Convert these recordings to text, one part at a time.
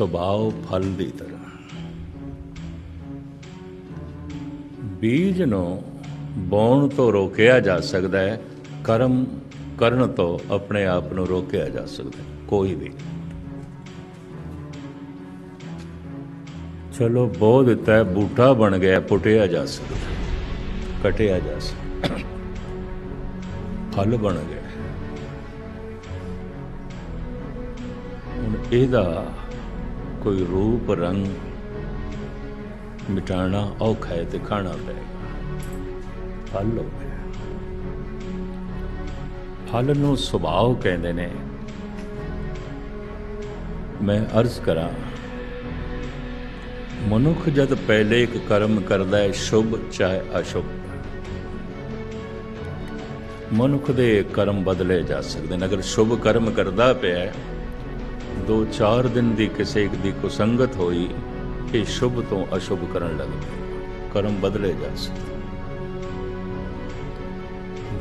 ਸੁਭਾਅ ਫਲ ਦੀ ਤਰ੍ਹਾਂ। ਬੀਜ ਨੂੰ ਬੋਣ ਤੋਂ ਰੋਕਿਆ ਜਾ ਸਕਦਾ ਹੈ ਕਰਮ ਕਰਨ ਤੋਂ ਆਪਣੇ ਆਪ ਨੂੰ ਰੋਕਿਆ ਜਾ ਸਕਦਾ ਕੋਈ ਵੀ। ਚਲੋ ਬੋ ਦਿੱਤਾ ਹੈ ਬੂਟਾ ਬਣ ਗਿਆ ਪੁੱਟਿਆ ਜਾ ਸਕਦਾ ਹੈ, ਕਟਿਆ ਜਾ ਸਕਦਾ ਫਲ ਬਣ ਗਿਆ। ਹੁਣ ਇਹਦਾ ਕੋਈ ਰੂਪ ਰੰਗ ਮਿਟਾਣਾ ਔਖਾ ਹੈ ਤੇ ਖਾਣਾ ਪਏਗਾ ਫਲ ਹੋ ਫਲ ਨੂੰ ਸੁਭਾਅ ਕਹਿੰਦੇ ਨੇ। ਮੈਂ ਅਰਜ਼ ਕਰਾਂ ਮਨੁੱਖ ਜਦ ਪਹਿਲੇ ਇੱਕ ਕਰਮ ਕਰਦਾ ਹੈ ਸ਼ੁਭ ਚਾਹੇ ਅਸ਼ੁਭ। ਮਨੁੱਖ ਦੇ ਕਰਮ ਬਦਲੇ ਜਾ ਸਕਦੇ ਨੇ। ਅਗਰ ਸ਼ੁਭ ਕਰਮ ਕਰਦਾ ਪਿਆ ਹੈ, ਦੋ ਚਾਰ ਦਿਨ ਦੀ ਕਿਸੇ ਇੱਕ ਦੀ ਕੁਸੰਗਤ ਹੋਈ, ਇਹ ਸ਼ੁਭ ਤੋਂ ਅਸ਼ੁਭ ਕਰਨ ਲੱਗ ਪਿਆ ਕਰਮ ਬਦਲੇ ਜਾ ਸਕਦੇ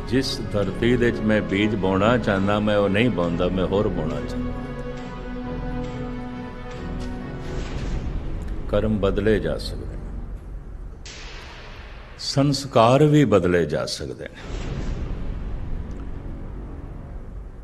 ਜਿਸ ਧਰਤੀ ਦੇ ਵਿੱਚ ਮੈਂ ਬੀਜ ਬੋਣਾ ਚਾਹੁੰਦਾ, ਮੈਂ ਉਹ ਨਹੀਂ ਬੋਂਦਾ, ਮੈਂ ਹੋਰ ਬੋਣਾ ਚਾਹੁੰਦਾ। ਕਰਮ ਬਦਲੇ ਜਾ ਸਕਦੇ ਨੇ। ਸੰਸਕਾਰ ਵੀ ਬਦਲੇ ਜਾ ਸਕਦੇ ਨੇ।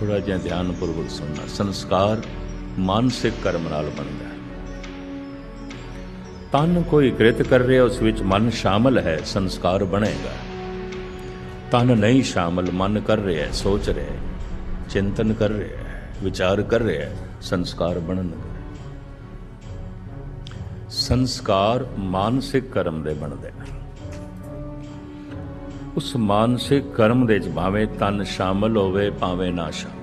ਥੋੜਾ ਜਿਹਾ ਧਿਆਨਪੂਰਵਕ ਸੁਣਨਾ। ਸੰਸਕਾਰ ਮਾਨਸਿਕ ਕਰਮ ਨਾਲ ਬਣਦਾ ਹੈ। ਤਨ ਕੋਈ ਕ੍ਰਿਤ ਕਰ ਰਿਹਾ, ਉਸ ਵਿੱਚ ਮਨ ਸ਼ਾਮਲ ਹੈ, ਸੰਸਕਾਰ ਬਣੇਗਾ। ਤਨ ਨਹੀਂ ਸ਼ਾਮਲ, ਮਨ ਕਰ ਰਿਹਾ ਹੈ, ਸੋਚ ਰਿਹਾ ਹੈ, ਚਿੰਤਨ ਕਰ ਰਿਹਾ ਹੈ, ਵਿਚਾਰ ਕਰ ਰਿਹਾ ਹੈ, ਸੰਸਕਾਰ ਬਣਨਗੇ ਸੰਸਕਾਰ ਮਾਨਸਿਕ ਕਰਮ ਦੇ ਬਣਦੇ ਨੇ ਉਸ ਮਾਨਸਿਕ ਕਰਮ ਦੇ ਵਿੱਚ ਭਾਵੇਂ ਤਨ ਸ਼ਾਮਲ ਹੋਵੇ, ਭਾਵੇਂ ਨਾ ਸ਼ਾਮਲ।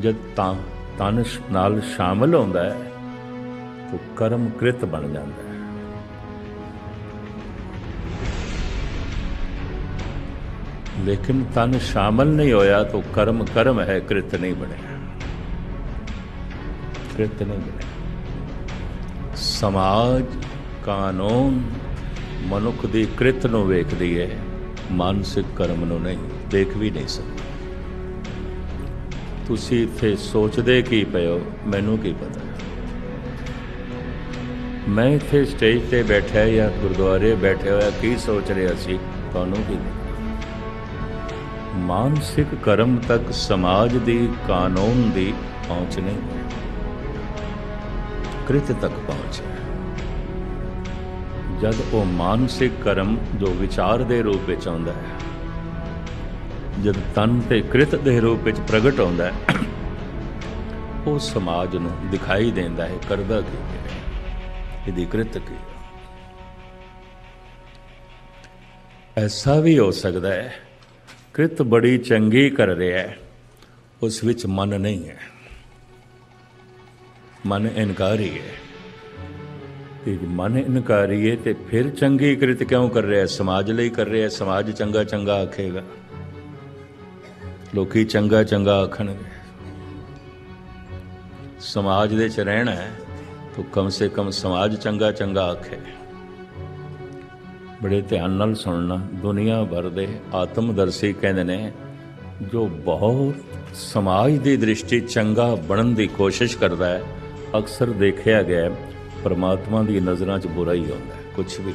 ਜਦ ਤਾਂ ਤਨ ਨਾਲ ਸ਼ਾਮਲ ਹੁੰਦਾ ਹੈ, ਤਾਂ ਕਰਮ ਕ੍ਰਿਤ ਬਣ ਜਾਂਦਾ ਹੈ। ਲੇਕਿਨ ਤਨ ਸ਼ਾਮਲ ਨਹੀਂ ਹੋਇਆ, ਤਾਂ ਕਰਮ ਕਰਮ ਹੈ, ਕ੍ਰਿਤ ਨਹੀਂ ਬਣਿਆ। ਕ੍ਰਿਤ ਨਹੀਂ ਬਣਿਆ। ਸਮਾਜ, ਕਾਨੂੰਨ ਮਨੁੱਖ ਦੀ ਕ੍ਰਿਤ ਨੂੰ ਵੇਖਦੀ ਹੈ, ਮਾਨਸਿਕ ਕਰਮ ਨੂੰ ਨਹੀਂ, ਦੇਖ ਵੀ ਨਹੀਂ ਸਕਦੀ। ਤੁਸੀਂ ਇੱਥੇ ਸੋਚਦੇ ਕੀ ਪਇਓ ਮੈਨੂੰ ਕੀ ਪਤਾ? ਮੈਂ ਇੱਥੇ ਸਟੇਜ ਤੇ ਬੈਠਾ ਜਾਂ ਗੁਰਦੁਆਰੇ ਬੈਠੇ ਹੋਇਆ ਕੀ ਸੋਚ ਰਿਹਾ ਸੀ? ਤੁਹਾਨੂੰ ਕੀ ਮਾਨਸਿਕ ਕਰਮ ਤੱਕ ਸਮਾਜ ਦੀ ਕਾਨੂੰਨ ਦੀ ਪਹੁੰਚ ਨਹੀਂ। ਕ੍ਰਿਤ ਤੱਕ ਪਹੁੰਚ ਜਦ ਉਹ ਮਾਨਸਿਕ ਕਰਮ ਜੋ ਵਿਚਾਰ ਦੇ ਰੂਪ ਵਿੱਚ ਆਉਂਦਾ ਹੈ ਜਦ ਤਨ ਤੇ ਕ੍ਰਿਤ ਦੇ ਰੂਪ ਵਿੱਚ ਪ੍ਰਗਟ ਆਉਂਦਾ ਹੈ, ਉਹ ਸਮਾਜ ਨੂੰ ਦਿਖਾਈ ਦਿੰਦਾ ਹੈ, ਕਰਦਾ ਕੀ ਹੈ? ਇਹਦੀ ਕ੍ਰਿਤ ਕੀ ਹੈ। ਐਸਾ ਵੀ ਹੋ ਸਕਦਾ ਹੈ, ਕ੍ਰਿਤ ਬੜੀ ਚੰਗੀ ਕਰ ਰਿਹਾ ਹੈ, ਉਸ ਵਿੱਚ ਮਨ ਨਹੀਂ ਹੈ। ਮਨ ਇਨਕਾਰੀ ਹੈ। ਤੇ ਮਨ ਇਨਕਾਰੀ ਹੈ, ਤੇ ਫਿਰ ਚੰਗੀ ਕ੍ਰਿਤ ਕਿਉਂ ਕਰ ਰਿਹਾ ਹੈ? ਸਮਾਜ ਲਈ ਕਰ ਰਿਹਾ ਹੈ, ਸਮਾਜ ਚੰਗਾ ਚੰਗਾ ਆਖੇਗਾ। ਲੋਕੀ ਚੰਗਾ ਚੰਗਾ ਆਖਣਗੇ। ਸਮਾਜ ਦੇ ਚ ਰਹਿਣਾ ਹੈ, ਤਾਂ ਕਮ ਸੇ ਕਮ ਸਮਾਜ ਚੰਗਾ ਚੰਗਾ ਆਖੇ। ਬੜੇ ਧਿਆਨ ਨਾਲ ਸੁਣਨਾ, ਦੁਨੀਆ ਭਰ ਦੇ ਆਤਮਦਰਸ਼ੀ ਕਹਿੰਦੇ ਨੇ, ਜੋ ਬਹੁਤ ਸਮਾਜ ਦੀ ਦ੍ਰਿਸ਼ਟੀ ਚੰਗਾ ਬਣਨ ਦੀ ਕੋਸ਼ਿਸ਼ ਕਰਦਾ ਹੈ, ਅਕਸਰ ਦੇਖਿਆ ਗਿਆ ਪਰਮਾਤਮਾ ਦੀ ਨਜ਼ਰਾਂ 'ਚ ਬੁਰਾ ਹੀ ਆਉਂਦਾ ਹੈ। ਕੁਝ ਵੀ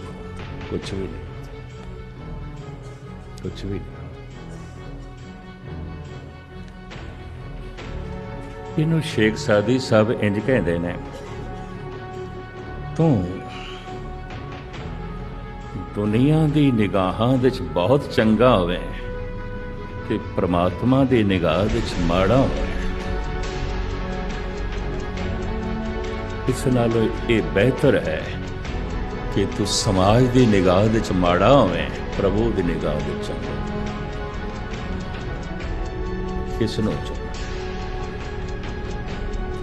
ਕੁਝ ਵੀ ਨਹੀਂ ਕੁਝ ਵੀ ਇਹਨੂੰ ਸ਼ੇਖ ਸਾਦੀ ਸਭ ਇੰਜ ਕਹਿੰਦੇ ਨੇ। ਤੂੰ ਦੁਨੀਆ ਦੀ ਨਿਗਾਹਾਂ ਵਿੱਚ ਬਹੁਤ ਚੰਗਾ ਹੋਵੇ ਕਿ ਪ੍ਰਮਾਤਮਾ ਦੀ ਨਿਗਾਹ ਵਿੱਚ ਮਾੜਾ ਹੋਵੇ। ਇਸ ਨਾਲੋਂ ਇਹ ਬਿਹਤਰ ਹੈ ਕਿ ਤੂੰ ਸਮਾਜ ਦੀ ਨਿਗਾਹ ਵਿੱਚ ਮਾੜਾ ਹੋਵੇ, ਪ੍ਰਭੂ ਦੀ ਨਿਗਾਹ ਵਿੱਚ ਚੰਗਾ ਕਿਸ ਨੂੰ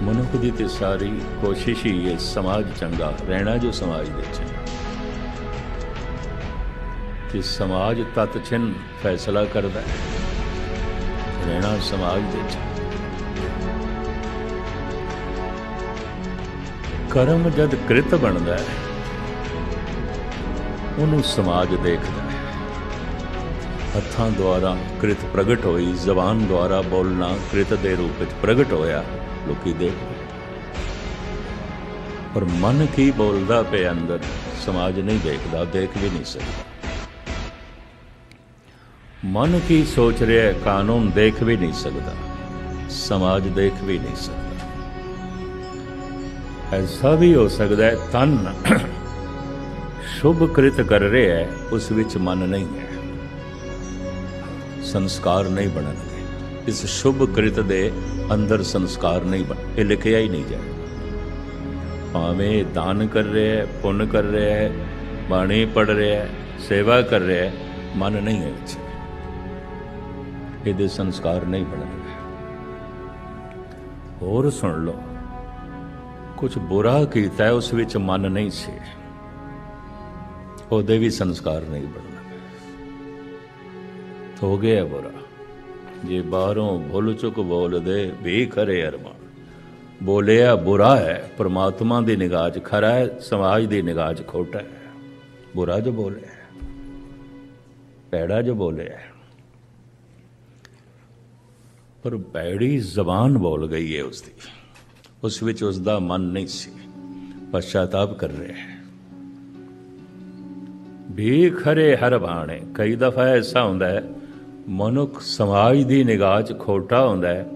ਮਨੁੱਖ ਦੀ ਤੇ ਸਾਰੀ ਕੋਸ਼ਿਸ਼ ਹੀ ਹੈ ਸਮਾਜ ਚੰਗਾ, ਰਹਿਣਾ ਜੋ ਸਮਾਜ ਵਿੱਚ ਕਿ ਸਮਾਜ ਤਤ ਛਿਨ ਫੈਸਲਾ ਕਰਦਾ ਹੈ। ਰਹਿਣਾ ਸਮਾਜ ਵਿੱਚ ਕਰਮ ਜਦ ਕ੍ਰਿਤ ਬਣਦਾ ਹੈ, ਉਹਨੂੰ ਸਮਾਜ ਦੇਖਦਾ ਹੈ। ਹੱਥਾਂ ਦੁਆਰਾ ਕ੍ਰਿਤ ਪ੍ਰਗਟ ਹੋਈ, ਜ਼ਬਾਨ ਦੁਆਰਾ ਬੋਲਣਾ ਕ੍ਰਿਤ ਦੇ ਰੂਪ ਵਿੱਚ ਪ੍ਰਗਟ ਹੋਇਆ ਲੋਕੀ ਦੇਖਦੇ ਪਰ ਮਨ ਕੀ ਬੋਲਦਾ ਪਿਆ ਅੰਦਰ, ਸਮਾਜ ਨਹੀਂ ਦੇਖਦਾ ਦੇਖ ਵੀ ਨਹੀਂ ਸਕਦਾ। ਮਨ ਕੀ ਸੋਚ ਰਿਹਾ ਕਾਨੂੰਨ ਦੇਖ ਵੀ ਨਹੀਂ ਸਕਦਾ, ਸਮਾਜ ਦੇਖ ਵੀ ਨਹੀਂ ਸਕਦਾ। ਐਸਾ ਵੀ ਹੋ ਸਕਦਾ ਹੈ, ਤਨ ਸ਼ੁਭ ਕ੍ਰਿਤ ਕਰ ਰਿਹਾ ਹੈ, ਉਸ ਵਿੱਚ ਮਨ ਨਹੀਂ ਹੈ। ਸੰਸਕਾਰ ਨਹੀਂ ਬਣਨਗੇ। ਇਸ ਸ਼ੁਭ ਕ੍ਰਿਤ ਦੇ ਅੰਦਰ ਸੰਸਕਾਰ ਨਹੀਂ ਬਣ, ਇਹ ਲਿਖਿਆ ਹੀ ਨਹੀਂ ਜਾਏ। ਭਾਵੇਂ ਦਾਨ ਕਰ ਰਿਹਾ ਹੈ, ਪੁੰਨ ਕਰ ਰਿਹਾ ਹੈ, ਬਾਣੀ ਪੜ ਰਿਹਾ ਹੈ, ਸੇਵਾ ਕਰ ਰਿਹਾ ਹੈ, ਮਨ ਨਹੀਂ ਹੈ ਵਿੱਚ। ਇਹਦੇ ਸੰਸਕਾਰ ਨਹੀਂ ਬਣਨਗੇ ਹੋਰ ਸੁਣ ਲਓ ਕੁਝ ਬੁਰਾ ਕੀਤਾ ਹੈ, ਉਸ ਵਿੱਚ ਮਨ ਨਹੀਂ ਸੀ। ਉਹਦੇ ਵੀ ਸੰਸਕਾਰ ਨਹੀਂ ਬਣਨਗੇ ਹੋ ਗਿਆ ਬੁਰਾ। ਜੇ ਬਾਹਰੋਂ ਭੁੱਲ ਚੁੱਕ ਬੋਲਦੇ ਵੀ ਕਰੇ ਅਰਮਾਨ। ਬੋਲਿਆ ਬੁਰਾ ਹੈ, ਪ੍ਰਮਾਤਮਾ ਦੀ ਨਿਗਾਹ 'ਚ ਖਰਾ ਹੈ, ਸਮਾਜ ਦੀ ਨਿਗਾਹ 'ਚ ਖੋਟਾ ਹੈ। ਬੁਰਾ ਜੋ ਬੋਲਿਆ ਪੈੜਾ ਭੈੜਾ ਜੋ ਬੋਲਿਆ ਪਰ ਪੈੜੀ ਜ਼ਬਾਨ ਬੋਲ ਗਈ ਹੈ ਉਸ ਦੀ ਉਸ ਵਿੱਚ ਉਸ ਦਾ ਮਨ ਨਹੀਂ ਸੀ। ਪਛਤਾਪ ਕਰ ਰਿਹਾ ਹੈ। ਵੀ ਖਰੇ ਹਰ ਬਾਣੇ ਕਈ ਦਫਾ ਐਸਾ ਹੁੰਦਾ ਹੈ ਮਨੁੱਖ ਸਮਾਜ ਦੀ ਨਿਗਾਹ 'ਚ ਖੋਟਾ ਹੁੰਦਾ ਹੈ,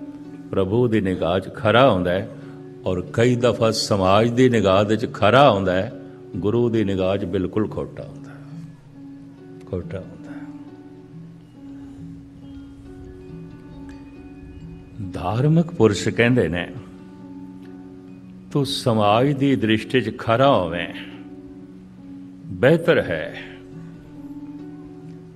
ਪ੍ਰਭੂ ਦੀ ਨਿਗਾਹ 'ਚ ਖਰਾ ਹੁੰਦਾ ਹੈ ਔਰ ਕਈ ਦਫਾ ਸਮਾਜ ਦੀ ਨਿਗਾਹ ਦੇ 'ਚ ਖਰਾ ਹੁੰਦਾ ਹੈ, ਗੁਰੂ ਦੀ ਨਿਗਾਹ 'ਚ ਬਿਲਕੁਲ ਖੋਟਾ ਹੁੰਦਾ ਹੈ। ਖੋਟਾ ਹੁੰਦਾ ਹੈ। ਧਾਰਮਿਕ ਪੁਰਸ਼ ਕਹਿੰਦੇ ਨੇ, ਤੂੰ ਸਮਾਜ ਦੀ ਦ੍ਰਿਸ਼ਟੀ 'ਚ ਖਰਾ ਹੋਵੇਂ, ਬਿਹਤਰ ਹੈ।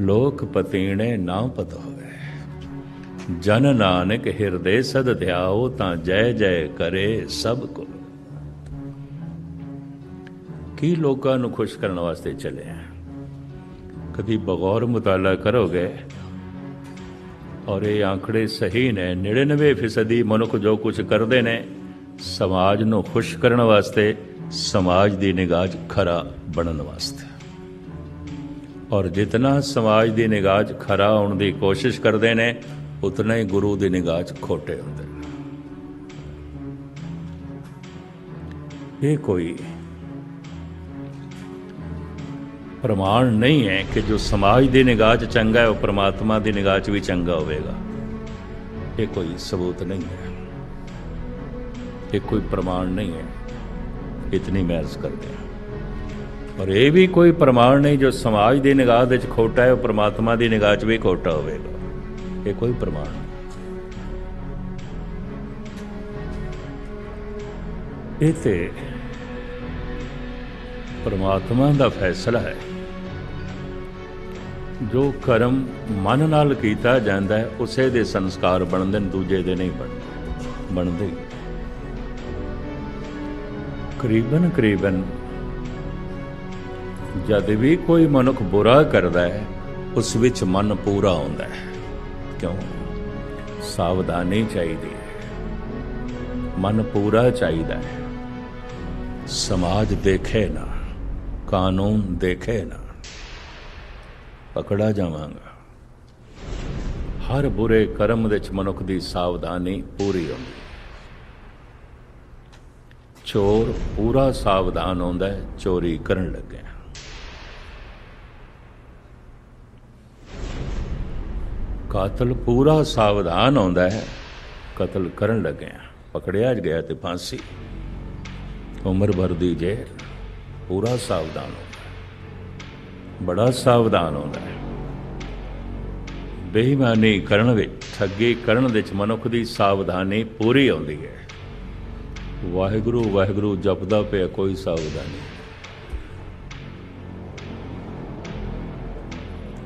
ਲੋਕ ਪਤੀਣੇ ਨਾ ਪਤ ਹੋਵੇ ਜਨ ਨਾਨਕ ਹਿਰਦੇ ਸਦ ਧਿਆਓ, ਤਾਂ ਜੈ ਜੈ ਕਰੇ ਸਭ ਕੋ ਕੀ ਲੋਕਾਂ ਨੂੰ ਖੁਸ਼ ਕਰਨ ਵਾਸਤੇ ਚੱਲੇ ਆ? ਕਦੀ ਬਗੌਰ ਮੁਤਾਲਾ ਕਰੋਗੇ? ਔਰ ਇਹ ਆંકੜੇ ਸਹੀ ਨੇ। 99% ਮਨੁੱਖ ਜੋ ਕੁਝ ਕਰਦੇ ਨੇ, ਸਮਾਜ ਨੂੰ ਖੁਸ਼ ਕਰਨ ਵਾਸਤੇ ਸਮਾਜ ਦੀ ਨਿਗਾਹ ਖਰਾ ਬਣਨ ਵਾਸਤੇ। ਔਰ ਜਿਤਨਾ ਸਮਾਜ ਦੀ ਨਿਗਾਹ 'ਚ ਖਰਾ ਹੋਣ ਦੀ ਕੋਸ਼ਿਸ਼ ਕਰਦੇ ਨੇ, ਉਤਨਾ ਹੀ ਗੁਰੂ ਦੀ ਨਿਗਾਹ 'ਚ ਖੋਟੇ ਹੁੰਦੇ ਨੇ। ਇਹ ਕੋਈ ਪ੍ਰਮਾਣ ਨਹੀਂ ਹੈ ਕਿ ਜੋ ਸਮਾਜ ਦੀ ਨਿਗਾਹ 'ਚ ਚੰਗਾ ਹੈ, ਉਹ ਪ੍ਰਮਾਤਮਾ ਦੀ ਨਿਗਾਹ 'ਚ ਵੀ ਚੰਗਾ ਹੋਵੇਗਾ। ਇਹ ਕੋਈ ਸਬੂਤ ਨਹੀਂ ਹੈ। ਇਹ ਕੋਈ ਪ੍ਰਮਾਣ ਨਹੀਂ ਹੈ। ਇਤਨੀ ਮਹਿਜ਼ ਕਰਦੇ ਹਾਂ। ਔਰ ਇਹ ਵੀ ਕੋਈ ਪ੍ਰਮਾਣ ਨਹੀਂ ਜੋ ਸਮਾਜ ਦੀ ਨਿਗਾਹ ਵਿੱਚ ਖੋਟਾ ਹੈ, ਉਹ ਪ੍ਰਮਾਤਮਾ ਦੀ ਨਿਗਾਹ 'ਚ ਵੀ ਖੋਟਾ ਹੋਵੇਗਾ। ਇਹ ਕੋਈ ਪ੍ਰਮਾਣ ਨਹੀਂ। ਇਹ ਤੇ ਪਰਮਾਤਮਾ ਦਾ ਫੈਸਲਾ ਹੈ। ਜੋ ਕਰਮ ਮਨ ਨਾਲ ਕੀਤਾ ਜਾਂਦਾ ਹੈ, ਉਸੇ ਦੇ ਸੰਸਕਾਰ ਬਣਦੇ ਨੇ, ਦੂਜੇ ਦੇ ਨਹੀਂ ਬਣਦੇ। ਬਣਦੇ ਕਰੀਬਨ ਕਰੀਬਨ ਜਦ ਵੀ ਕੋਈ ਮਨੁੱਖ ਬੁਰਾ ਕਰਦਾ ਹੈ, ਉਸ ਵਿੱਚ ਮਨ ਪੂਰਾ ਹੁੰਦਾ ਹੈ। ਕਿਉਂ? ਸਾਵਧਾਨੀ ਚਾਹੀਦੀ ਹੈ। ਮਨ ਪੂਰਾ ਚਾਹੀਦਾ ਹੈ। ਸਮਾਜ ਦੇਖੇ ਨਾ, ਕਾਨੂੰਨ ਦੇਖੇ ਨਾ। ਪਕੜਾ ਜਾਵਾਂਗਾ। ਹਰ ਬੁਰੇ ਕਰਮ ਵਿੱਚ ਮਨੁੱਖ ਦੀ ਸਾਵਧਾਨੀ ਪੂਰੀ ਹੁੰਦੀ ਚੋਰ ਪੂਰਾ ਸਾਵਧਾਨ ਹੁੰਦਾ ਹੈ, ਚੋਰੀ ਕਰਨ ਲੱਗਿਆ। ਕਾਤਲ ਪੂਰਾ ਸਾਵਧਾਨ ਆਉਂਦਾ ਹੈ। ਕਤਲ ਕਰਨ ਲੱਗਿਆ ਪਕੜਿਆ ਗਿਆ ਤੇ ਫਾਂਸੀ। ਉਮਰ ਭਰ ਦੀ ਜੇਲ੍ਹ। ਪੂਰਾ ਸਾਵਧਾਨ ਹੁੰਦਾ ਬੜਾ ਸਾਵਧਾਨ ਹੁੰਦਾ ਹੈ। ਬੇਈਮਾਨੀ ਕਰਨ ਵਿੱਚ, ਠੱਗੀ ਕਰਨ ਵਿੱਚ ਮਨੁੱਖ ਦੀ ਸਾਵਧਾਨੀ ਪੂਰੀ ਆਉਂਦੀ ਹੈ। ਵਾਹਿਗੁਰੂ ਵਾਹਿਗੁਰੂ ਜਪਦਾ ਪਿਆ ਕੋਈ ਸਾਵਧਾਨੀ।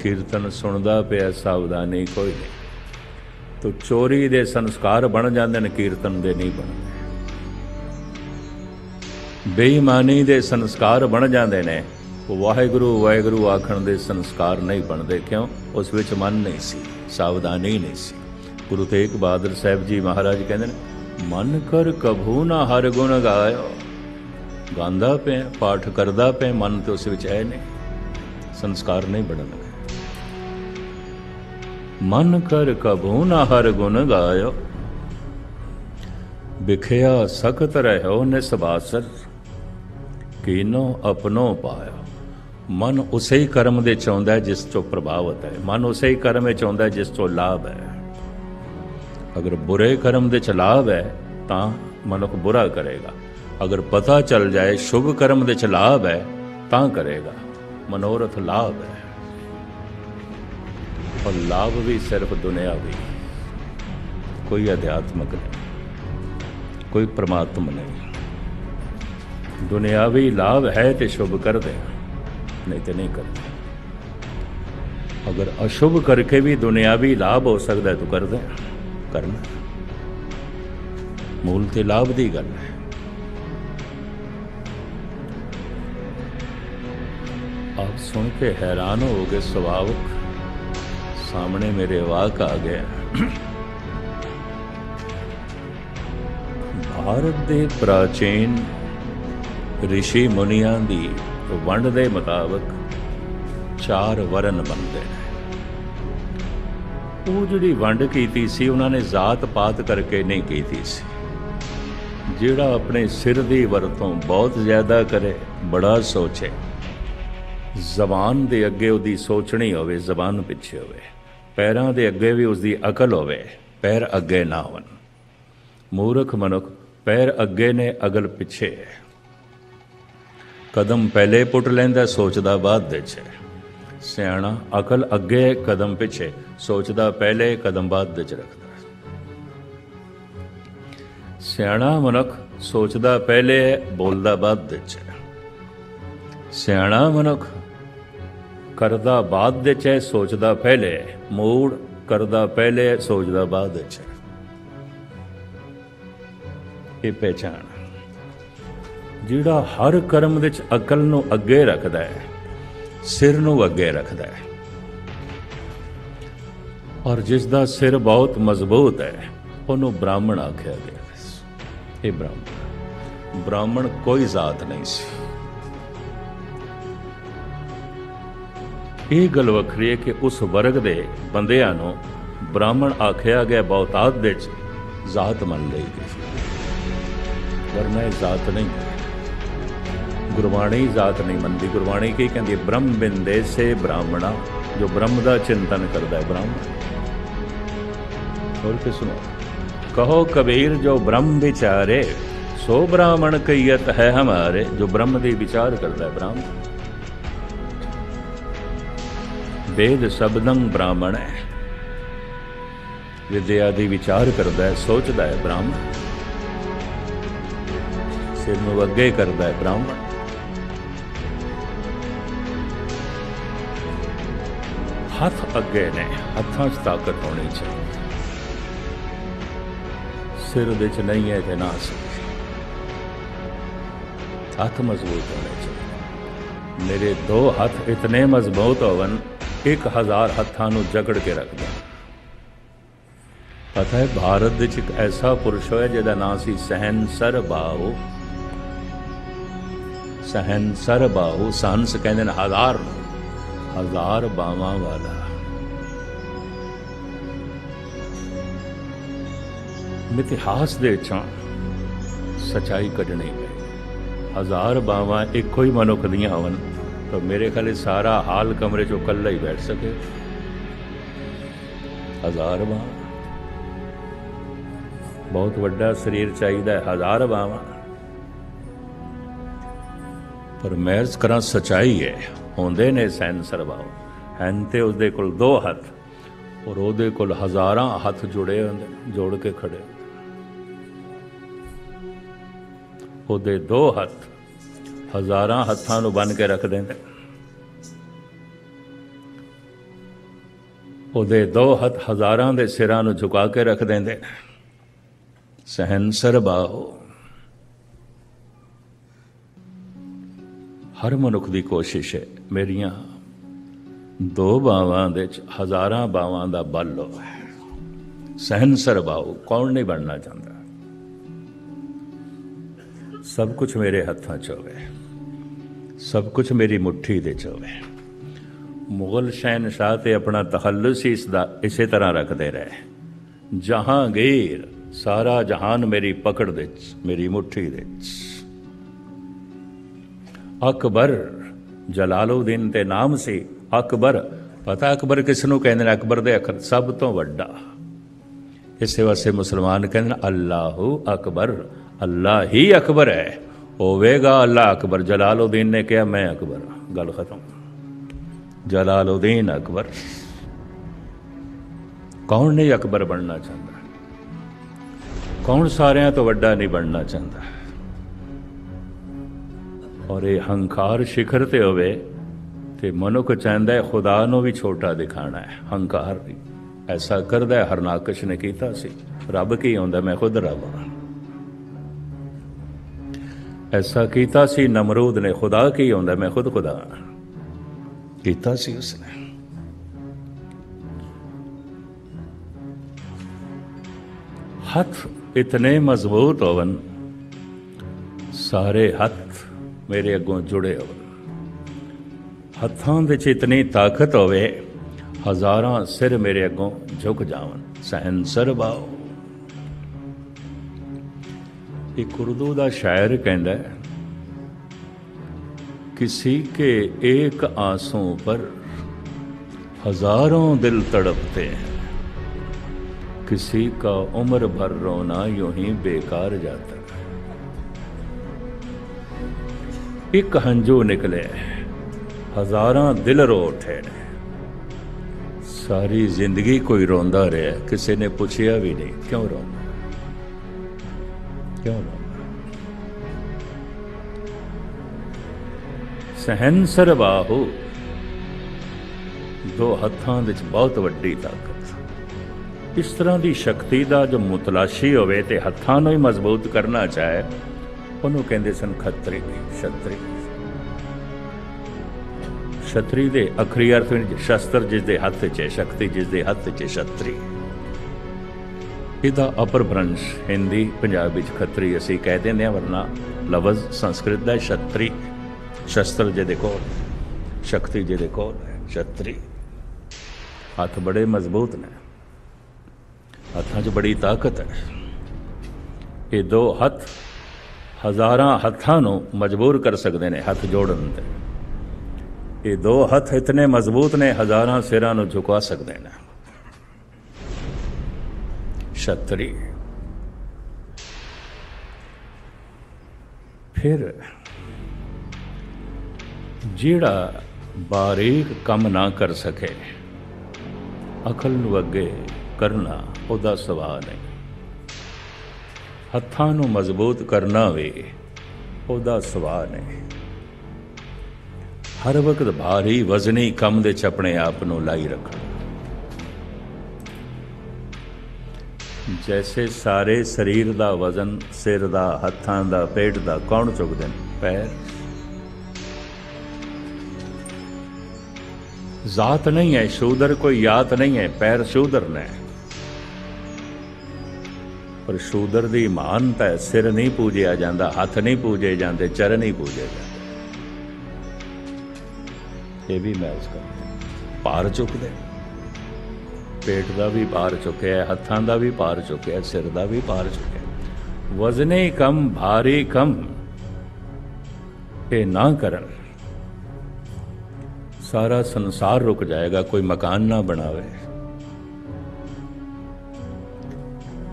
ਕੀਰਤਨ ਸੁਣਦਾ ਪਿਆ, ਸਾਵਧਾਨੀ ਕੋਈ ਨਹੀਂ। ਤੋ ਚੋਰੀ ਦੇ ਸੰਸਕਾਰ ਬਣ ਜਾਂਦੇ ਨੇ, ਕੀਰਤਨ ਦੇ ਨਹੀਂ ਬਣਦੇ। ਬੇਈਮਾਨੀ ਦੇ ਸੰਸਕਾਰ ਬਣ ਜਾਂਦੇ ਨੇ। ਵਾਹਿਗੁਰੂ ਵਾਹਿਗੁਰੂ ਆਖਣ ਦੇ ਸੰਸਕਾਰ ਨਹੀਂ ਬਣਦੇ, ਕਿਉਂ? ਉਸ ਵਿੱਚ ਮਨ ਨਹੀਂ ਸੀ, ਸਾਵਧਾਨੀ ਨਹੀਂ ਸੀ। ਗੁਰੂ ਤੇਗ ਬਹਾਦਰ ਸਾਹਿਬ ਜੀ ਮਹਾਰਾਜ ਕਹਿੰਦੇ ਨੇ, ਮਨ ਕਰ ਕਭੂ ਨਾ ਹਰ ਗੁਣ ਗਾਇਓ। ਗਾਉਂਦਾ ਪਿਆ, ਪਾਠ ਕਰਦਾ ਪਿਆ, ਮਨ ਤੇ ਉਸ ਵਿੱਚ ਹੈ ਨਹੀਂ। ਸੰਸਕਾਰ ਨਹੀਂ ਬਣਨਗੇ ਮਨ ਕਰ ਕਬੂ ਨਾ ਹਰ ਗੁਣ ਗਾਇਓ। ਵਿਖਿਆ ਸਖਤ ਰਹਿਓ ਨਿਸਬਾਸਰ ਕੀਨੋ ਆਪਣੋ ਪਾਇਓ। ਮਨ ਉਸੇ ਹੀ ਕਰਮ ਦੇ ਚਾਹੁੰਦਾ ਹੈ ਜਿਸ ਤੋਂ ਪ੍ਰਭਾਵਿਤ ਹੈ। ਮਨ ਉਸੇ ਹੀ ਕਰਮ ਵਿੱਚ ਆਉਂਦਾ ਜਿਸ ਤੋਂ ਲਾਭ ਹੈ। ਅਗਰ ਬੁਰੇ ਕਰਮ ਦੇ ਚ ਲਾਭ ਹੈ, ਤਾਂ ਮਨੁੱਖ ਬੁਰਾ ਕਰੇਗਾ। ਅਗਰ ਪਤਾ ਚੱਲ ਜਾਏ ਸ਼ੁਭ ਕਰਮ ਦੇ ਚ ਲਾਭ ਹੈ, ਤਾਂ ਕਰੇਗਾ। ਮਨੋਰਥ ਲਾਭ ਹੈ। ਔਰ ਲਾਭ ਵੀ ਸਿਰਫ ਦੁਨਿਆਵੀ ਕੋਈ ਅਧਿਆਤਮਕ ਨਹੀਂ, ਕੋਈ ਪ੍ਰਮਾਤਮ ਨਹੀਂ। ਦੁਨਿਆਵੀ ਲਾਭ ਹੈ ਤੇ ਸ਼ੁਭ ਕਰਦੇ ਨਹੀਂ ਤੇ ਨਹੀਂ ਕਰਦੇ। ਅਗਰ ਅਸ਼ੁਭ ਕਰਕੇ ਵੀ ਦੁਨਿਆਵੀ ਲਾਭ ਹੋ ਸਕਦਾ ਤੂੰ ਕਰਦੇ ਕਰਨਾ ਮੂਲ ਤੇ ਲਾਭ ਦੀ ਗੱਲ ਹੈ। ਆਪ ਸੁਣ ਕੇ ਹੈਰਾਨ ਹੋਗੇ ਸੁਭਾਵਕ ਸਾਹਮਣੇ ਮੇਰੇ ਵਾਕ ਆ ਗਿਆ ਭਾਰਤ ਦੇ ਪ੍ਰਾਚੀਨ ਰਿਸ਼ੀ ਮੁਨੀਆਂ ਦੀ ਵੰਡ ਦੇ ਮੁਤਾਬਕ ਚਾਰ ਵਰਨ ਬਣਦੇ ਨੇ। ਉਹ ਜਿਹੜੀ ਵੰਡ ਕੀਤੀ ਸੀ, ਉਹਨਾਂ ਨੇ ਜਾਤ ਪਾਤ ਕਰਕੇ ਨਹੀਂ ਕੀਤੀ ਸੀ। ਜਿਹੜਾ ਆਪਣੇ ਸਿਰ ਦੀ ਵਰਤੋਂ ਬਹੁਤ ਜ਼ਿਆਦਾ ਕਰੇ, ਬੜਾ ਸੋਚੇ। ਜ਼ਬਾਨ ਦੇ ਅੱਗੇ ਉਹਦੀ ਸੋਚਣੀ ਹੋਵੇ, ਜ਼ਬਾਨ ਪਿੱਛੇ ਹੋਵੇ। ਪੈਰਾਂ ਦੇ ਅੱਗੇ ਵੀ ਉਸਦੀ ਅਕਲ ਹੋਵੇ ਪੈਰ ਅੱਗੇ ਨਾ ਹੋਣ। ਮੂਰਖ ਮਨੁੱਖ ਪੈਰ ਅੱਗੇ ਨੇ ਅਗਲ ਪਿੱਛੇ ਹੈ। ਕਦਮ ਪਹਿਲੇ ਪੁੱਟ ਲੈਂਦਾ ਸੋਚਦਾ ਬਾਅਦ ਵਿੱਚ ਹੈ। ਸਿਆਣਾ ਅਕਲ ਅੱਗੇ ਕਦਮ ਪਿੱਛੇ ਸੋਚਦਾ ਪਹਿਲੇ ਕਦਮ ਬਾਅਦ ਵਿੱਚ ਰੱਖਦਾ ਸਿਆਣਾ ਮਨੁੱਖ ਸੋਚਦਾ ਪਹਿਲੇ ਹੈ, ਬੋਲਦਾ ਬਾਅਦ ਵਿੱਚ ਹੈ। ਸਿਆਣਾ ਮਨੁੱਖ ਕਰਦਾ ਬਾਅਦ ਵਿੱਚ ਹੈ ਸੋਚਦਾ ਪਹਿਲੇ ਹੈ। ਮੂੜ ਕਰਦਾ ਪਹਿਲੇ, ਸੋਚਦਾ ਬਾਅਦ ਵਿੱਚ ਹੈ। ਇਹ ਪਹਿਚਾਨ ਜਿਹੜਾ ਹਰ ਕਰਮ ਵਿੱਚ ਅਕਲ ਨੂੰ ਅੱਗੇ ਰੱਖਦਾ ਹੈ, ਸਿਰ ਨੂੰ ਅੱਗੇ ਰੱਖਦਾ ਹੈ ਔਰ ਜਿਸ ਦਾ ਸਿਰ ਬਹੁਤ ਮਜ਼ਬੂਤ ਹੈ, ਉਹਨੂੰ ਬ੍ਰਾਹਮਣ ਆਖਿਆ ਗਿਆ ਇਹ ਬ੍ਰਾਹਮਣ ਬ੍ਰਾਹਮਣ ਕੋਈ ਜ਼ਾਤ ਨਹੀਂ ਸੀ ਇਹ ਗੱਲ ਵੱਖਰੀ ਹੈ ਕਿ ਉਸ ਵਰਗ ਦੇ ਬੰਦਿਆਂ ਨੂੰ ਬ੍ਰਾਹਮਣ ਆਖਿਆ ਗਿਆ ਬਹੁਤਾਤ ਵਿੱਚ ਜ਼ਾਤ ਮੰਨ ਲਈ ਗਈ। ਵਰਨਾ ਇਹ ਜ਼ਾਤ ਨਹੀਂ। ਗੁਰਬਾਣੀ ਜ਼ਾਤ ਨਹੀਂ ਮੰਨਦੀ। ਗੁਰਬਾਣੀ ਕੀ ਕਹਿੰਦੀ ਬ੍ਰਹਮ ਬਿੰਦੇ ਸੇ ਬ੍ਰਾਹਮਣਾ। ਜੋ ਬ੍ਰਹਮ ਦਾ ਚਿੰਤਨ ਕਰਦਾ ਹੈ ਬ੍ਰਾਹਮਣ ਹੋਰ ਕੀ ਸੁਣੋ? ਕਹੋ ਕਬੀਰ, ਜੋ ਬ੍ਰਹਮ ਵਿਚਾਰੇ, ਸੋ ਬ੍ਰਾਹਮਣ ਕਈਤ ਹੈ ਹਮਾਰੇ। ਜੋ ਬ੍ਰਹਮ ਦੀ ਵਿਚਾਰ ਕਰਦਾ ਹੈ ਬ੍ਰਾਹਮਣ ਵੇਦ ਸ਼ਬਦੰ ਬ੍ਰਾਹਮਣ ਹੈ ਵਿਦਿਆ ਦੀ ਵਿਚਾਰ ਕਰਦਾ ਹੈ ਸੋਚਦਾ ਹੈ ਬ੍ਰਾਹਮਣ। ਸਿਰ ਨੂੰ ਅੱਗੇ ਕਰਦਾ ਹੈ ਬ੍ਰਾਹਮਣ। ਹੱਥ ਅੱਗੇ ਨੇ, ਹੱਥਾਂ 'ਚ ਤਾਕਤ ਹੋਣੀ ਚਾਹੀਦੀ। ਸਿਰ ਦੇ 'ਚ ਨਹੀਂ ਹੈ ਤੇ ਨਾ ਸਿਰ। ਹੱਥ ਮਜ਼ਬੂਤ ਹੋਣੇ ਚਾਹੀਦੇ। ਮੇਰੇ ਦੋ ਹੱਥ ਇਤਨੇ ਮਜ਼ਬੂਤ ਹੋਵਨ ਇੱਕ ਹਜ਼ਾਰ ਹੱਥਾਂ ਨੂੰ ਜਕੜ ਕੇ ਰੱਖਦਾ ਪਤਾ ਹੈ, ਭਾਰਤ ਵਿੱਚ ਇੱਕ ਐਸਾ ਪੁਰਸ਼ ਹੋਇਆ ਜਿਹਦਾ ਨਾਮ ਸੀ ਸਹਿਨਸਰ ਬਾਹੂ ਸਹਿਨਸਰ ਬਾਹੂ ਸੰਸ ਕਹਿੰਦੇ ਨੇ ਹਜ਼ਾਰ ਹਜ਼ਾਰ ਬਾਵਾਂ ਵਾਲਾ। ਮਿਥਿਹਾਸ ਦੇ ਵਿੱਚੋਂ ਸਚਾਈ ਕੱਢਣੀ ਹੈ ਹਜ਼ਾਰ ਬਾਵਾਂ ਇੱਕੋ ਹੀ ਮਨੁੱਖ ਦੀਆਂ ਹੋਣ। ਤਾਂ ਮੇਰੇ ਖਿਆਲ ਇਹ ਸਾਰਾ ਹਾਲ ਕਮਰੇ 'ਚੋਂ ਇਕੱਲਾ ਹੀ ਬੈਠ ਸਕੇ। ਹਜ਼ਾਰ ਬਾਵਾਂ ਬਹੁਤ ਵੱਡਾ ਸਰੀਰ ਚਾਹੀਦਾ ਹੈ, ਹਜ਼ਾਰ ਬਾਵਾਂ ਪਰ ਮਹਿਜ਼ ਕਰਾਂ ਸਚਾਈ ਹੈ, ਹੁੰਦੇ ਨੇ ਸੈਂਸਰ ਬਾਉ ਹਨ ਤੇ ਉਸਦੇ ਕੋਲ ਦੋ ਹੱਥ, ਔਰ ਉਹਦੇ ਕੋਲ ਹਜ਼ਾਰਾਂ ਹੱਥ ਜੁੜੇ ਹੁੰਦੇ, ਜੋੜ ਕੇ ਖੜੇ। ਉਹਦੇ ਦੋ ਹੱਥ ਹਜ਼ਾਰਾਂ ਹੱਥਾਂ ਨੂੰ ਬੰਨ ਕੇ ਰੱਖਦੇ ਨੇ ਉਹਦੇ ਦੋ ਹੱਥ ਹਜ਼ਾਰਾਂ ਦੇ ਸਿਰਾਂ ਨੂੰ ਝੁਕਾ ਕੇ ਰੱਖ ਦਿੰਦੇ। ਨੇ ਸਹਿਨਸਰ ਬਾਹੋ ਹਰ ਮਨੁੱਖ ਦੀ ਕੋਸ਼ਿਸ਼ ਹੈ ਮੇਰੀਆਂ ਦੋ ਬਾਵਾਂ ਦੇ ਚ ਹਜ਼ਾਰਾਂ ਬਾਵਾਂ ਦਾ ਬਲ ਹੈ ਸਹਿਨਸਰ ਬਾਹੂ ਕੌਣ ਨਹੀਂ ਬਣਨਾ ਚਾਹੁੰਦਾ? ਸਭ ਕੁਝ ਮੇਰੇ ਹੱਥਾਂ 'ਚ ਹੋਵੇ। ਸਭ ਕੁਝ ਮੇਰੀ ਮੁਠੀ ਦੇ 'ਚ ਹੋਵੇ। ਮੁਗਲ ਸ਼ਹਿਨशाह ਤੇ ਆਪਣਾ ਤਖੱਲੁਸ ਇਸ ਦਾ ਇਸੇ ਤਰ੍ਹਾਂ ਰੱਖਦੇ ਰਹੇ। ਜਹਾਂਗੀਰ, ਸਾਰਾ ਜਹਾਨ ਮੇਰੀ ਪਕੜ ਦੇ 'ਚ, ਮੇਰੀ ਮੁਠੀ ਦੇ 'ਚ। ਅਕਬਰ ਜਲਾਲਉਦੀਨ ਤੇ ਨਾਮ ਸੀ। ਅਕਬਰ, ਪਤਾ ਅਕਬਰ ਕਿਸ ਨੂੰ ਕਹਿੰਦੇ ਨੇ? ਅਕਬਰ ਦੇ ਅੱਖਰ ਸਭ ਤੋਂ ਵੱਡਾ। ਇਸੇ ਵਾਸਤੇ ਮੁਸਲਮਾਨ ਕਹਿੰਦੇ ਨੇ, ਅੱਲਾਹੂ ਅਕਬਰ ਅੱਲਾ ਹੀ ਅਕਬਰ ਹੈ। ਹੋਵੇਗਾ ਅੱਲਾ ਅਕਬਰ ਜਲਾਲਉਦੀਨ ਨੇ ਕਿਹਾ, ਮੈਂ ਅਕਬਰ ਗੱਲ ਖਤਮ। ਜਲਾਲਉਦੀਨ ਅਕਬਰ। ਕੌਣ ਨਹੀਂ ਅਕਬਰ ਬਣਨਾ ਚਾਹੁੰਦਾ? ਕੌਣ ਸਾਰਿਆਂ ਤੋਂ ਵੱਡਾ ਨਹੀਂ ਬਣਨਾ ਚਾਹੁੰਦਾ? ਔਰ ਇਹ ਹੰਕਾਰ ਸ਼ਿਖਰ ਤੇ ਹੋਵੇ ਤੇ ਮਨੁੱਖ ਚਾਹੁੰਦਾ ਹੈ ਖੁਦਾ ਨੂੰ ਵੀ ਛੋਟਾ ਦਿਖਾਣਾ ਹੈ। ਹੰਕਾਰ ਵੀ। ਐਸਾ ਕਰਦਾ ਹੈ, ਹਰਨਾਕਸ਼ ਨੇ ਕੀਤਾ ਸੀ। ਰੱਬ ਕੀ ਹੁੰਦਾ? ਮੈਂ ਖੁਦ ਰੱਬ ਹਾਂ। ਐਸਾ ਕੀਤਾ ਸੀ, ਨਮਰੂਦ ਨੇ, ਖੁਦਾ ਕੀ ਹੁੰਦਾ, ਮੈਂ ਖੁਦ ਖੁਦਾ। ਕੀਤਾ ਸੀ ਉਸਨੇ। ਹੱਥ ਇਤਨੇ ਮਜ਼ਬੂਤ ਹੋਵਨ, ਸਾਰੇ ਹੱਥ ਮੇਰੇ ਅੱਗੋਂ ਜੁੜੇ ਹੋਵਨ। ਹੱਥਾਂ ਵਿੱਚ ਇਤਨੀ ਤਾਕਤ ਹੋਵੇ, ਹਜ਼ਾਰਾਂ ਸਿਰ ਮੇਰੇ ਅੱਗੋਂ ਝੁਕ ਜਾਵਨ। ਸਹਿਨਸਰ ਬਾਓ ਇੱਕ ਉਰਦੂ ਦਾ ਸ਼ਾਇਰ ਕਹਿੰਦਾ ਹੈ किसी के एक आंसू पर हजारों दिल तड़पते हैं किसी का उम्र भर रोना यूं ही बेकार जाता है ਇੱਕ ਹੰਝੂ ਨਿਕਲੇ ਹਜ਼ਾਰਾਂ ਦਿਲ ਰੋ ਉਠੇ ਨੇ ਸਾਰੀ ਜ਼ਿੰਦਗੀ ਕੋਈ ਰੋਂਦਾ ਰਿਹਾ ਕਿਸੇ ਨੇ ਪੁੱਛਿਆ ਵੀ ਨਹੀਂ ਕਿਉਂ ਰੋਂਦਾ ਕਿਉਂ? ਰੋਂਦਾ ਸਹਿਨਸਰ ਦੋ ਹੱਥਾਂ ਵਿੱਚ ਬਹੁਤ ਵੱਡੀ ਤਾਕਤ। ਇਸ ਤਰ੍ਹਾਂ ਦੀ ਸ਼ਕਤੀ ਦਾ ਜੋ ਮੁਤਲਾਸ਼ੀ ਹੋਵੇ ਤੇ ਹੱਥਾਂ ਨੂੰ ਹੀ ਮਜ਼ਬੂਤ ਕਰਨਾ ਚਾਹੇ, ਉਹਨੂੰ ਕਹਿੰਦੇ ਸਨ ਖੱਤਰੀ, ਛਤਰੀ। ਛਤਰੀ ਦੇ ਅਖਰੀ ਅਰਥ ਵਿੱਚ ਸ਼ਸਤਰ ਜਿਸ ਦੇ ਹੱਥ 'ਚ ਹੈ, ਸ਼ਕਤੀ ਜਿਸ ਦੇ ਹੱਥ 'ਚ ਛਤਰੀ। ਇਹਦਾ ਅਪਰ ਭ੍ਰੰਸ਼ ਹਿੰਦੀ, ਪੰਜਾਬੀ ਵਿੱਚ ਖੱਤਰੀ ਅਸੀਂ ਕਹਿ ਦਿੰਦੇ ਹਾਂ, ਵਰਨਾ ਲਫ਼ਜ਼ ਸੰਸਕ੍ਰਿਤ ਦਾ ਹੈ ਛਤਰੀ। ਸ਼ਸਤਰ ਜਿਹਦੇ ਕੋਲ, ਸ਼ਕਤੀ ਜਿਹਦੇ ਕੋਲ ਹੈ, ਛਤਰੀ। ਹੱਥ ਬੜੇ ਮਜ਼ਬੂਤ ਨੇ। ਹੱਥਾਂ 'ਚ ਬੜੀ ਤਾਕਤ ਹੈ। ਇਹ ਦੋ ਹੱਥ ਹਜ਼ਾਰਾਂ ਹੱਥਾਂ ਨੂੰ ਮਜਬੂਰ ਕਰ ਸਕਦੇ ਨੇ ਹੱਥ ਜੋੜਨ ਤੇ। ਇਹ ਦੋ ਹੱਥ ਇਤਨੇ ਮਜ਼ਬੂਤ ਨੇ, ਹਜ਼ਾਰਾਂ ਸਿਰਾਂ ਨੂੰ ਝੁਕਾ ਸਕਦੇ ਨੇ। ਛਤਰੀ। ਫਿਰ ਜਿਹੜਾ ਬਾਰੀਕ ਕੰਮ ਨਾ ਕਰ ਸਕੇ, ਅਕਲ ਨੂੰ ਅੱਗੇ ਕਰਨਾ ਉਹਦਾ ਸੁਭਾਅ ਨਹੀਂ ਹੱਥਾਂ ਨੂੰ ਮਜ਼ਬੂਤ ਕਰਨਾ ਵੀ ਉਹਦਾ ਸੁਭਾਅ ਨਹੀਂ ਹਰ ਵਕਤ ਭਾਰੀ ਵਜ਼ਨੀ ਕੰਮ ਦੇ ਚ ਆਪਣੇ ਆਪ ਨੂੰ ਲਾਈ ਰੱਖਣਾ। ਜੈਸੇ ਸਾਰੇ ਸਰੀਰ ਦਾ ਵਜ਼ਨ ਸਿਰ ਦਾ ਹੱਥਾਂ ਦਾ ਪੇਟ ਦਾ ਕੌਣ ਚੁੱਕਦੇ ਨੇ ਪੈਰ ਜ਼ਾਤ ਨਹੀਂ ਹੈ ਸ਼ੂਦਰ ਕੋਈ ਯਾਤ ਨਹੀਂ ਹੈ ਪੈਰ ਸ਼ੂਦਰ ਨੇ ਪਰ ਸ਼ੂਦਰ ਦੀ ਮਾਨਤਾ ਹੈ ਸਿਰ ਨਹੀਂ ਪੂਜਿਆ ਜਾਂਦਾ ਹੱਥ ਨਹੀਂ ਪੂਜੇ ਜਾਂਦੇ ਚਰਨ ਨਹੀਂ ਪੂਜੇ ਜਾਂਦੇ ਇਹ ਵੀ ਮੈਂ ਉਸ ਕਰ ਭਾਰ ਚੁੱਕਦੇ ਪੇਟ ਦਾ ਵੀ ਭਾਰ ਚੁੱਕਿਆ ਹੱਥਾਂ ਦਾ ਵੀ ਭਾਰ ਚੁੱਕਿਆ ਸਿਰ ਦਾ ਵੀ ਭਾਰ ਚੁੱਕਿਆ ਵਜ਼ਨੇ ਕਮ, ਭਾਰੀ ਕਮ, ਇਹ ਨਾ ਕਰਨ। ਸਾਰਾ ਸੰਸਾਰ ਰੁਕ ਜਾਏਗਾ, ਕੋਈ ਮਕਾਨ ਨਾ ਬਣਾਵੇ।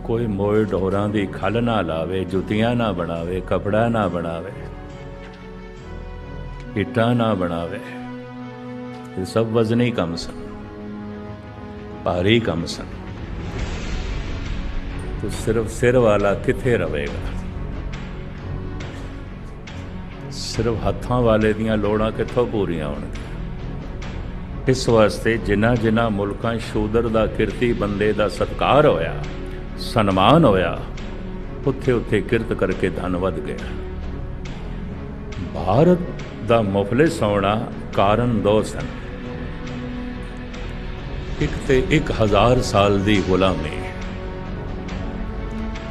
ਕੋਈ ਮੋਏ ਢੋਰਾਂ ਦੀ ਖਲ ਨਾ ਲਾਵੇ, ਜੁੱਤੀਆਂ ਨਾ ਬਣਾਵੇ, ਕਪੜਾ ਨਾ ਬਣਾਵੇ, ਇੱਟਾਂ ਨਾ ਬਣਾਵੇ। ਇਹ ਸਭ ਵਜ਼ਨੀ ਕੰਮ ਸਨ। ਭਾਰੀ ਕੰਮ ਸਨ। ਤੋ ਸਿਰਫ ਸਿਰ ਵਾਲਾ ਕਿੱਥੇ ਰਹੇਗਾ? ਸਿਰਫ ਹੱਥਾਂ ਵਾਲੇ ਦੀਆਂ ਲੋੜਾਂ ਕਿੱਥੋਂ ਪੂਰੀਆਂ ਹੋਣਗੀਆਂ? ਇਸ ਵਾਸਤੇ ਜਿਨ੍ਹਾਂ ਜਿਨ੍ਹਾਂ ਮੁਲਕਾਂ ਸ਼ੂਦਰ ਦਾ ਕਿਰਤੀ ਬੰਦੇ ਦਾ ਸਤਕਾਰ ਹੋਇਆ, ਸਨਮਾਨ ਹੋਇਆ, ਉੱਥੇ ਉੱਥੇ ਕਿਰਤ ਕਰਕੇ ਧਨ ਵੱਧ ਗਿਆ। ਭਾਰਤ ਦਾ ਮੁਫਲਿਸ ਹੋਣਾ ਕਾਰਨ ਦੋ ਸਨ। ਇੱਕ ਤੇ 1000 ਸਾਲ ਦੀ ਗੁਲਾਮੀ।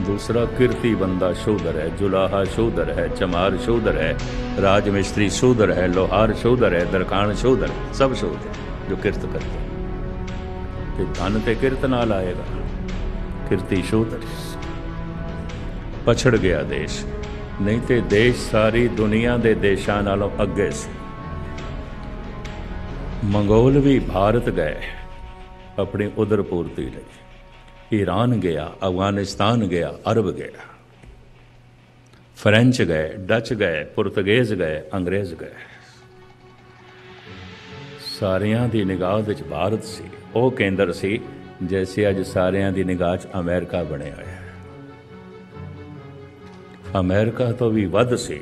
ਦੂਸਰਾ, ਕਿਰਤੀ ਬੰਦਾ ਸ਼ੋਧਰ ਹੈ, ਜੁਲਾਹਾ ਸ਼ੋਧਰ ਹੈ, ਚਮਾਰ ਸ਼ੋਧਰ ਹੈ ਰਾਜ ਮਿਸਤਰੀ ਸ਼ੂਦਰ ਹੈ, ਲੋਹਾਰ ਸ਼ੋਧਰ ਹੈ ਦਰਕਾਨ ਸ਼ੂਦਰ ਸਭ ਸ਼ੋਧਰ ਜੋ ਕਿਰਤ ਕਰਦੇ ਤੇ ਧਨ ਤੇ ਕਿਰਤ ਨਾਲ ਆਏਗਾ। ਕਿਰਤੀ ਸ਼ੋਧਰ ਪਛੜ ਗਿਆ ਦੇਸ਼। ਨਹੀਂ ਤੇ ਦੇਸ਼ ਸਾਰੀ ਦੁਨੀਆ ਦੇ ਦੇਸ਼ਾਂ ਨਾਲੋਂ ਅੱਗੇ ਸੀ। ਮੰਗੋਲ ਵੀ ਭਾਰਤ ਗਏ। ਆਪਣੀ ਉਦਰ ਪੂਰਤੀ ਲਈ ਈਰਾਨ ਗਿਆ ਅਫਗਾਨਿਸਤਾਨ ਗਿਆ ਅਰਬ ਗਿਆ ਫ੍ਰੈਂਚ ਗਏ ਡੱਚ ਗਏ ਪੁਰਤਗਾਜ਼ ਗਏ ਅੰਗਰੇਜ਼ ਗਏ ਸਾਰਿਆਂ ਦੀ ਨਿਗਾਹ ਵਿੱਚ ਭਾਰਤ ਸੀ ਉਹ ਕੇਂਦਰ ਸੀ ਜੈਸੇ ਅੱਜ ਸਾਰਿਆਂ ਦੀ ਨਿਗਾਹ 'ਚ ਅਮਰੀਕਾ ਬਣਿਆ ਹੋਇਆ ਹੈ ਅਮਰੀਕਾ ਤੋਂ ਵੀ ਵੱਧ ਸੀ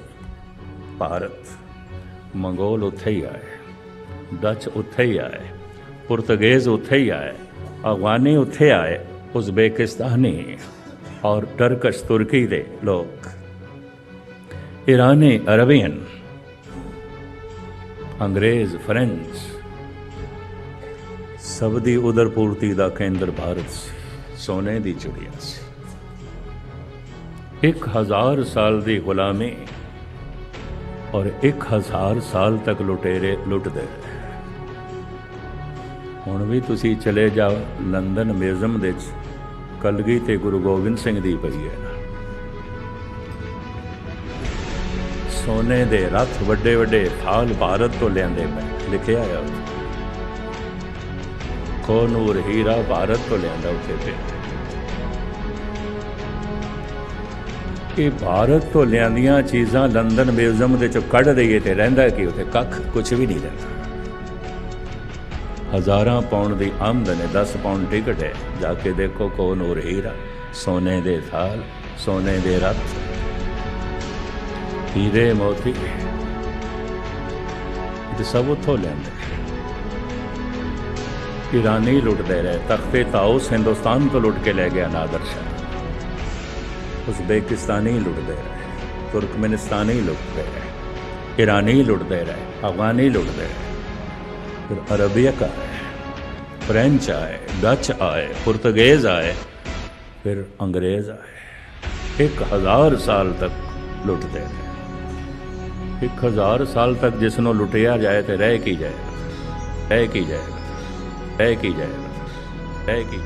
ਭਾਰਤ ਮੰਗੋਲ ਉੱਥੇ ਹੀ ਆਏ ਡੱਚ ਉੱਥੇ ਹੀ ਆਏ ਪੁਰਤਗੇਜ਼ ਉੱਥੇ ਹੀ ਆਏ ਅਫਗਾਨੀ ਉੱਥੇ ਆਏ, ਉਜ਼ਬੇਕਿਸਤਾਨੀ ਔਰ ਟਰਕਸ਼ ਤੁਰਕੀ ਦੇ ਲੋਕ। ਈਰਾਨੀ ਅਰਬੀਅਨ, ਅੰਗਰੇਜ਼, ਫ੍ਰੈਂਚ, ਸਭ ਦੀ ਉਦਰ ਪੂਰਤੀ ਦਾ ਕੇਂਦਰ ਭਾਰਤ ਸੀ, ਸੋਨੇ ਦੀ ਚਿੜੀਆ ਸੀ। ਇੱਕ ਹਜ਼ਾਰ ਸਾਲ ਦੀ ਗੁਲਾਮੀ ਔਰ ਇੱਕ ਹਜ਼ਾਰ ਸਾਲ ਤੱਕ ਲੁਟੇਰੇ, ਲੁੱਟਦੇ ਹੁਣ ਵੀ ਤੁਸੀਂ ਚਲੇ ਜਾਓ ਲੰਡਨ ਮਿਊਜ਼ੀਅਮ ਦੇ ਵਿੱਚ। ਕਲਗੀ ਤੇ ਗੁਰੂ ਗੋਬਿੰਦ ਸਿੰਘ ਦੀ ਪਈ ਹੈ ਸੋਨੇ ਦੇ ਰੱਥ ਵੱਡੇ ਵੱਡੇ ਥਾਲ ਭਾਰਤ ਤੋਂ ਲਿਆਂਦੇ ਪਏ, ਲਿਖਿਆ ਆ ਉੱਥੇ। ਕੋਨੂਰ ਹੀਰਾ ਭਾਰਤ ਤੋਂ ਲਿਆਂਦਾ ਉੱਥੇ ਤੇ ਇਹ ਭਾਰਤ ਤੋਂ ਲਿਆਂਦੀਆਂ ਚੀਜ਼ਾਂ ਲੰਡਨ ਮਿਊਜ਼ੀਅਮ ਦੇ ਚੋਂ ਕੱਢ ਦਈਏ ਤੇ ਰਹਿੰਦਾ ਕੀ ਉੱਥੇ? ਕੱਖ ਕੁਝ ਵੀ ਨਹੀਂ ਰਹਿੰਦਾ। ਹਜ਼ਾਰਾਂ ਪਾਉਂਡ ਦੀ ਆਮਦਨ ਹੈ 10 ਪਾਉਂਡ ਟਿਕਟ ਹੈ। ਜਾ ਕੇ ਦੇਖੋ ਕੋਨੂਰ ਹੀਰਾ ਸੋਨੇ ਦੇ ਥਾਲ, ਸੋਨੇ ਦੇ ਰੱਥ। ਹੀਰੇ ਮੋਤੀ। ਇਹ ਸਭ ਉੱਥੋਂ ਲੈਂਦੇ ਈਰਾਨੀ ਲੁੱਟਦੇ ਰਹੇ, ਤਖਤੇ ਤਾਉਸ ਹਿੰਦੁਸਤਾਨ ਤੋਂ ਲੁੱਟ ਕੇ ਲੈ ਗਿਆ ਨਾਦਰ ਸ਼ਾਹ। ਉਜ਼ਬੇਕਿਸਤਾਨੀ ਲੁੱਟਦੇ ਰਹੇ, ਤੁਰਕਮਨਿਸਤਾਨੀ ਲੁੱਟਦੇ ਰਹੇ ਈਰਾਨੀ ਲੁੱਟਦੇ ਰਹੇ, ਅਫਗਾਨੀ ਲੁੱਟਦੇ ਰਹੇ। ਫਿਰ ਅਰਬੀਅਕ ਆਏ ਫ੍ਰੈਂਚ ਆਏ ਡੱਚ ਆਏ ਪੁਰਤਗਾਜ਼ ਆਏ ਫਿਰ ਅੰਗਰੇਜ਼ ਆਏ ਇੱਕ ਹਜ਼ਾਰ ਸਾਲ ਤੱਕ ਲੁੱਟਦੇ ਰਹੇ ਇੱਕ ਹਜ਼ਾਰ ਸਾਲ ਤੱਕ ਜਿਸ ਨੂੰ ਲੁੱਟਿਆ ਜਾਏ ਤੇ ਰਹਿ ਕੀ ਜਾਏਗਾ ਰਹਿ ਕੀ ਜਾਏਗਾ ਰਹਿ ਕੀ ਜਾਏਗਾ ਰਹਿ ਕੀ